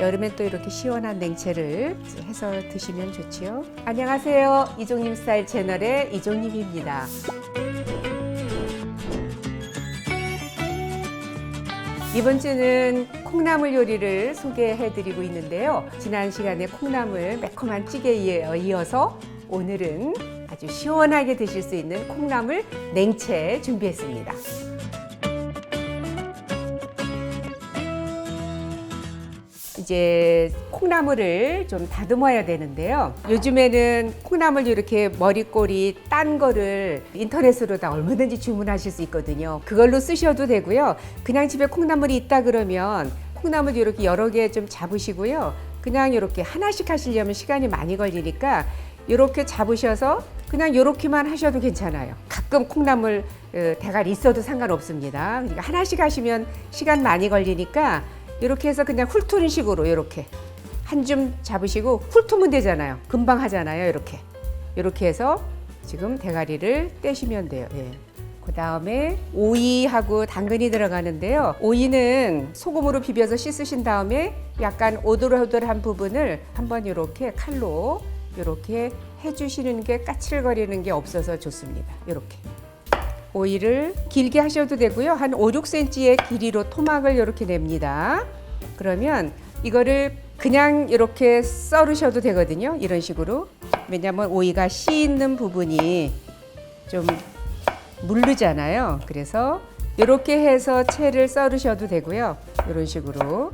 여름엔 또 이렇게 시원한 냉채를 해서 드시면 좋지요. 안녕하세요. 이종님 스타일 채널의 이종님입니다. 이번 주는 콩나물 요리를 소개해 드리고 있는데요. 지난 시간에 콩나물 매콤한 찌개에 이어서 오늘은 아주 시원하게 드실 수 있는 콩나물 냉채 준비했습니다. 이제 콩나물을 좀 다듬어야 되는데요. 요즘에는 콩나물 이렇게 머리꼬리 딴 거를 인터넷으로 다 얼마든지 주문하실 수 있거든요. 그걸로 쓰셔도 되고요. 그냥 집에 콩나물이 있다 그러면 콩나물 이렇게 여러 개 좀 잡으시고요. 그냥 이렇게 하나씩 하시려면 시간이 많이 걸리니까 이렇게 잡으셔서 그냥 이렇게만 하셔도 괜찮아요. 가끔 콩나물 어, 대가리 있어도 상관없습니다. 그러니까 하나씩 하시면 시간 많이 걸리니까 이렇게 해서 그냥 훑는 식으로 이렇게 한 줌 잡으시고 훑으면 되잖아요. 금방 하잖아요. 이렇게 이렇게 해서 지금 대가리를 떼시면 돼요. 예. 그 다음에 오이하고 당근이 들어가는데요. 오이는 소금으로 비벼서 씻으신 다음에 약간 오돌오돌한 부분을 한번 이렇게 칼로 이렇게 해주시는 게 까칠거리는 게 없어서 좋습니다. 이렇게. 오이를 길게 하셔도 되고요. 한 5, 6cm의 길이로 토막을 이렇게 냅니다. 그러면 이거를 그냥 이렇게 썰으셔도 되거든요. 이런 식으로. 왜냐하면 오이가 씨 있는 부분이 좀 물르잖아요. 그래서 이렇게 해서 채를 썰으셔도 되고요. 이런 식으로.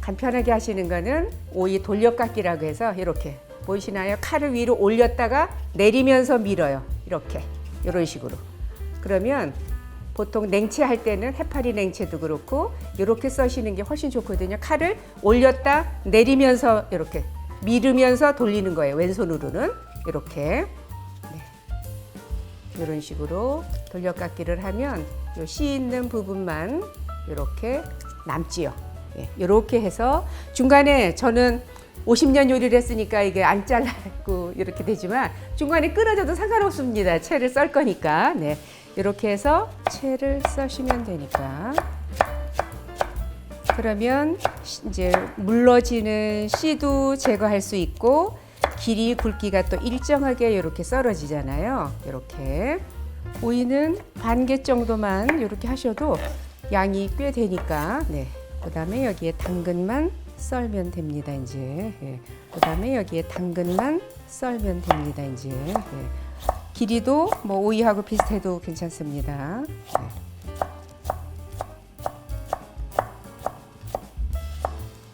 간편하게 하시는 거는 오이 돌려깎기라고 해서 이렇게 보이시나요? 칼을 위로 올렸다가 내리면서 밀어요. 이렇게. 이런 식으로. 그러면 보통 냉채 할 때는 해파리 냉채도 그렇고 이렇게 써시는 게 훨씬 좋거든요. 칼을 올렸다 내리면서 이렇게 밀으면서 돌리는 거예요. 왼손으로는 이렇게 네. 이런 식으로 돌려깎기를 하면 요씨 있는 부분만 이렇게 남지요. 예, 이렇게 해서 중간에 저는 50년 요리를 했으니까 이게 안 잘라고 이렇게 되지만 중간에 끊어져도 상관없습니다. 채를 썰 거니까. 네. 이렇게 해서 채를 써시면 되니까. 그러면 시- 이제 물러지는 씨도 제거할 수 있고 길이 굵기가 또 일정하게 이렇게 썰어지잖아요. 이렇게 오이는 반 개 정도만 이렇게 하셔도 양이 꽤 되니까. 네. 그다음에 여기에 당근만 썰면 됩니다. 이제. 예. 그다음에 여기에 당근만 썰면 됩니다. 이제. 예. 길이도 뭐 오이하고 비슷해도 괜찮습니다. 네.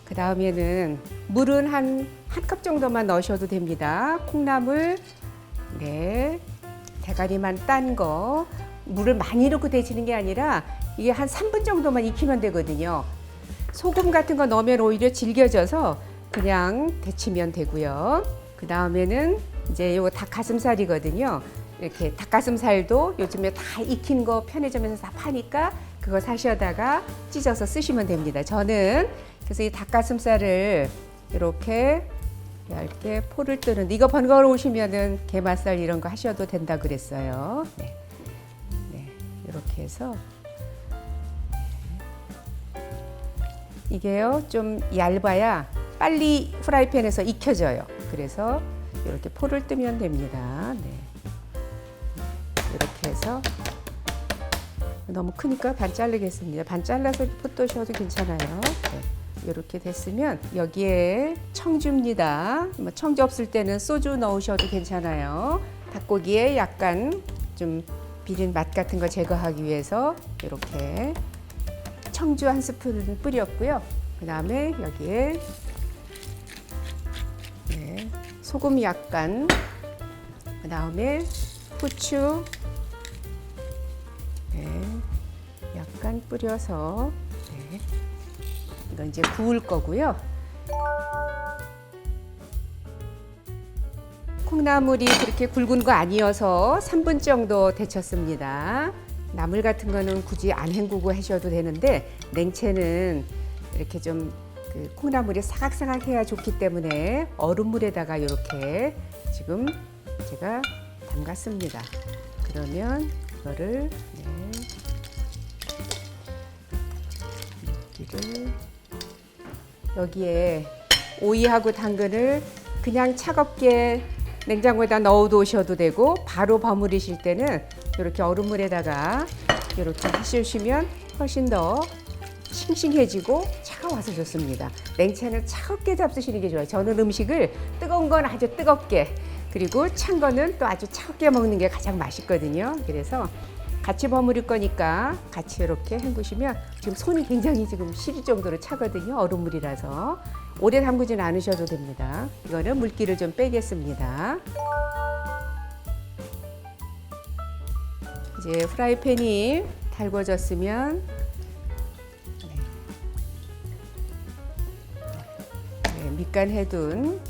그 다음에는 물은 한 한 컵 정도만 넣으셔도 됩니다. 콩나물, 네, 대가리만 딴 거. 물을 많이 넣고 데치는 게 아니라 이게 한 3분 정도만 익히면 되거든요. 소금 같은 거 넣으면 오히려 질겨져서 그냥 데치면 되고요. 그 다음에는 이제 요거 닭가슴살이거든요. 이렇게 닭가슴살도 요즘에 다 익힌 거 편의점에서 다 파니까 그거 사셔다가 찢어서 쓰시면 됩니다. 저는 그래서 이 닭가슴살을 이렇게 얇게 포를 뜨는 이거 번거로우시면은 게맛살 이런 거 하셔도 된다 그랬어요. 네. 네. 이렇게 해서 이게요 좀 얇아야 빨리 프라이팬에서 익혀져요. 그래서 이렇게 포를 뜨면 됩니다. 네. 이렇게 해서 너무 크니까 반 자르겠습니다. 반 잘라서 포 뜨셔도 괜찮아요. 네. 이렇게 됐으면 여기에 청주입니다. 뭐 청주 없을 때는 소주 넣으셔도 괜찮아요. 닭고기에 약간 좀 비린 맛 같은 거 제거하기 위해서 이렇게 청주 한 스푼 뿌렸고요. 그 다음에 여기에 네, 소금 약간, 그 다음에 후추 네, 약간 뿌려서 네, 이거 이제 구울 거고요. 콩나물이 그렇게 굵은 거 아니어서 3분 정도 데쳤습니다. 나물 같은 거는 굳이 안 헹구고 하셔도 되는데 냉채는 이렇게 좀 그 콩나물이 사각사각해야 좋기 때문에 얼음물에다가 이렇게 지금 제가 담갔습니다. 그러면 이거를 네. 여기에 오이하고 당근을 그냥 차갑게 냉장고에다 넣어 두셔도 되고 바로 버무리실 때는 이렇게 얼음물에다가 이렇게 하시면 훨씬 더 싱싱해지고 차가워서 좋습니다. 냉채는 차갑게 잡수시는 게 좋아요. 저는 음식을 뜨거운 건 아주 뜨겁게 그리고 찬 거는 또 아주 차갑게 먹는 게 가장 맛있거든요. 그래서 같이 버무릴 거니까 같이 이렇게 헹구시면 지금 손이 굉장히 지금 시릴 정도로 차거든요. 얼음물이라서 오래 담그진 않으셔도 됩니다. 이거는 물기를 좀 빼겠습니다. 이제 프라이팬이 달궈졌으면 네, 밑간 해둔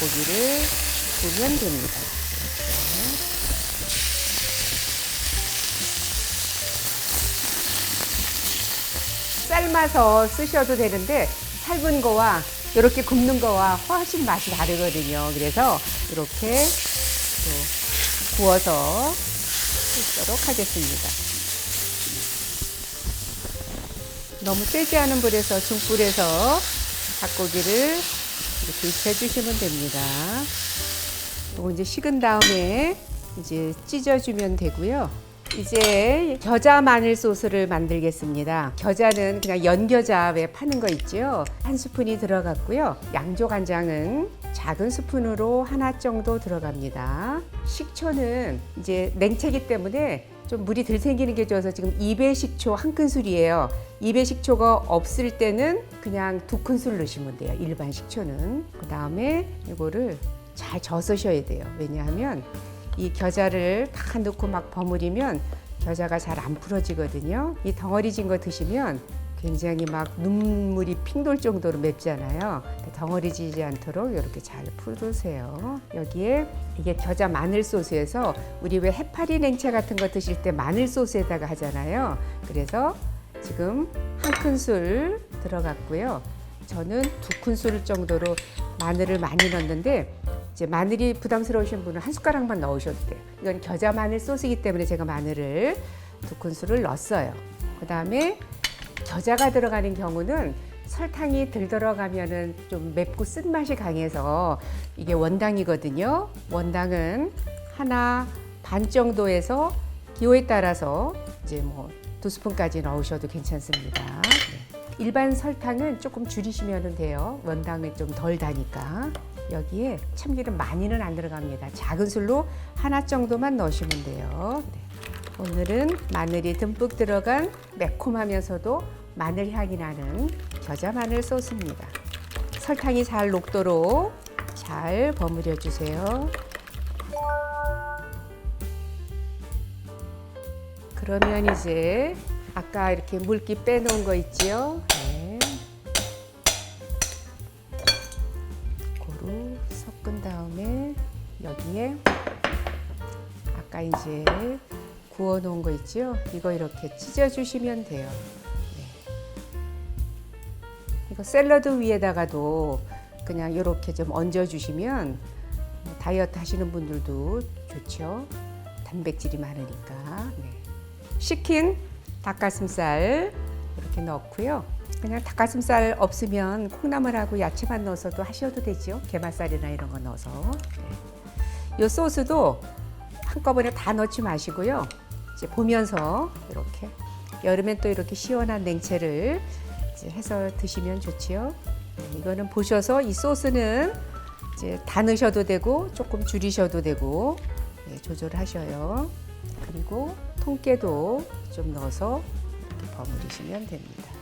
고기를 구우면 됩니다. 삶아서 쓰셔도 되는데 삶은 거와 이렇게 굽는 거와 훨씬 맛이 다르거든요. 그래서 이렇게 또 구워서 쓰도록 하겠습니다. 너무 세지 않은 불에서 중불에서 닭고기를 이렇게 익혀주시면 됩니다. 요거 이제 식은 다음에 이제 찢어주면 되고요. 이제 겨자 마늘 소스를 만들겠습니다. 겨자는 그냥 연겨자 왜 파는 거 있죠? 한 스푼이 들어갔고요. 양조 간장은 작은 스푼으로 하나 정도 들어갑니다. 식초는 이제 냉채기 때문에 좀 물이 덜 생기는 게 좋아서 지금 2배 식초 한 큰술이에요. 2배 식초가 없을 때는 그냥 두 큰술 넣으시면 돼요. 일반 식초는. 그 다음에 이거를 잘 저으셔야 돼요. 왜냐하면 이 겨자를 다 넣고 막 버무리면 겨자가 잘 안 풀어지거든요. 이 덩어리 진 거 드시면 굉장히 막 눈물이 핑 돌 정도로 맵잖아요. 덩어리 지지 않도록 이렇게 잘 풀으세요. 여기에 이게 겨자 마늘 소스에서 우리 왜 해파리 냉채 같은 거 드실 때 마늘 소스에다가 하잖아요. 그래서 지금 한 큰술 들어갔고요. 저는 두 큰술 정도로 마늘을 많이 넣었는데 이제 마늘이 부담스러우신 분은 한 숟가락만 넣으셔도 돼요. 이건 겨자 마늘 소스이기 때문에 제가 마늘을 두 큰술을 넣었어요. 그 다음에 겨자가 들어가는 경우는 설탕이 덜 들어가면은 좀 맵고 쓴맛이 강해서 이게 원당이거든요. 원당은 하나 반 정도에서 기호에 따라서 이제 뭐 두 스푼까지 넣으셔도 괜찮습니다. 네. 일반 설탕은 조금 줄이시면 돼요. 원당은 좀덜 다니까. 여기에 참기름 많이는 안 들어갑니다. 작은 술로 하나 정도만 넣으시면 돼요. 네. 오늘은 마늘이 듬뿍 들어간 매콤하면서도 마늘 향이 나는 겨자 마늘 소스입니다. 설탕이 잘 녹도록 잘 버무려 주세요. 그러면 이제 아까 이렇게 물기 빼놓은 거 있지요? 이제 구워 놓은 거 있죠? 이거 이렇게 찢어 주시면 돼요. 네. 이거 샐러드 위에다가도 그냥 이렇게 좀 얹어 주시면 다이어트 하시는 분들도 좋죠. 단백질이 많으니까. 네. 식힌 닭가슴살 이렇게 넣고요. 그냥 닭가슴살 없으면 콩나물하고 야채만 넣어서도 하셔도 되죠. 게맛살이나 이런 거 넣어서. 네. 이 소스도 한꺼번에 다 넣지 마시고요. 이제 보면서 이렇게 여름엔 또 이렇게 시원한 냉채를 이제 해서 드시면 좋지요. 네, 이거는 보셔서 이 소스는 이제 다 넣으셔도 되고 조금 줄이셔도 되고 네, 조절하셔요. 그리고 통깨도 좀 넣어서 버무리시면 됩니다.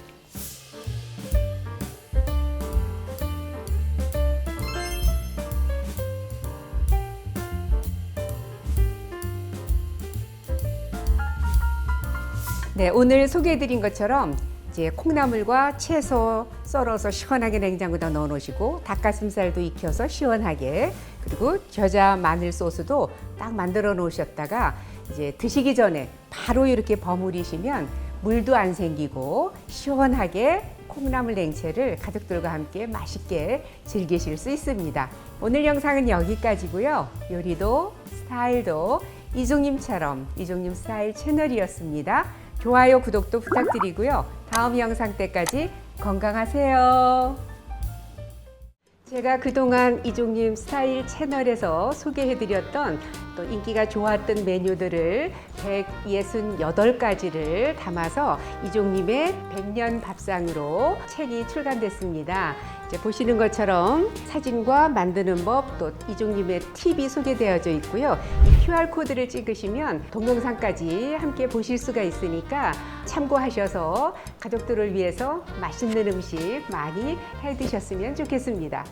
네, 오늘 소개해드린 것처럼 이제 콩나물과 채소 썰어서 시원하게 냉장고에다 넣어 놓으시고 닭가슴살도 익혀서 시원하게 그리고 겨자 마늘 소스도 딱 만들어 놓으셨다가 이제 드시기 전에 바로 이렇게 버무리시면 물도 안 생기고 시원하게 콩나물 냉채를 가족들과 함께 맛있게 즐기실 수 있습니다. 오늘 영상은 여기까지고요. 요리도 스타일도 이종님처럼 이종님 스타일 채널이었습니다. 좋아요, 구독도 부탁드리고요. 다음 영상 때까지 건강하세요. 제가 그동안 이종님 스타일 채널에서 소개해드렸던 또 인기가 좋았던 메뉴들을 168가지를 담아서 이종님의 100년 밥상으로 책이 출간됐습니다. 이제 보시는 것처럼 사진과 만드는 법, 또 이종님의 팁이 소개되어져 있고요. 이 QR코드를 찍으시면 동영상까지 함께 보실 수가 있으니까 참고하셔서 가족들을 위해서 맛있는 음식 많이 해 드셨으면 좋겠습니다.